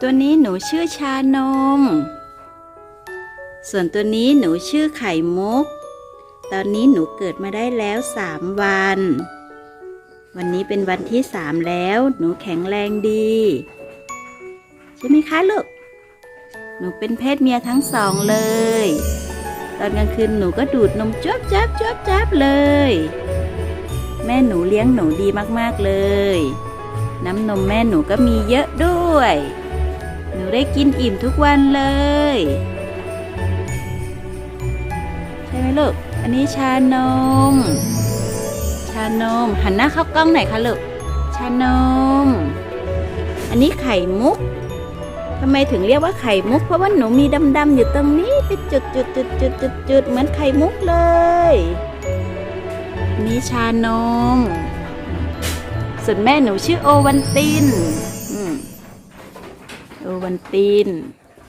ตัวนี้หนูชื่อชานม ส่วนตัวนี้หนูชื่อไข่มุก ตอนนี้หนูเกิดมาได้แล้วสามวัน วันนี้เป็นวันที่สามแล้ว หนูแข็งแรงดี ใช่ไหมคะลูก หนูเป็นเพศเมียทั้งสองเลย ตอนกลางคืนหนูก็ดูดนมจ๊บจ๊บจ๊บจ๊บเลย แม่หนูเลี้ยงหนูดีมากๆเลยน้ำนมแม่หนูก็มีเยอะด้วย หนูได้กินอิ่มทุกวันเลย ใช่ไหมลูก อันนี้ชานม ชานม หันหน้าเข้ากล้องหน่อยคะลูก ชานม อันนี้ไข่มุกทำไมถึงเรียกว่าไข่มุก เพราะว่าหนูมีดำๆอยู่ตรงนี้เป็นจุดจุดจุดจุดจุดจุดเหมือนไข่มุกเลยนนี้ชานม ส่วนแม่หนูชื่อโอวันติน อืม โอวันติน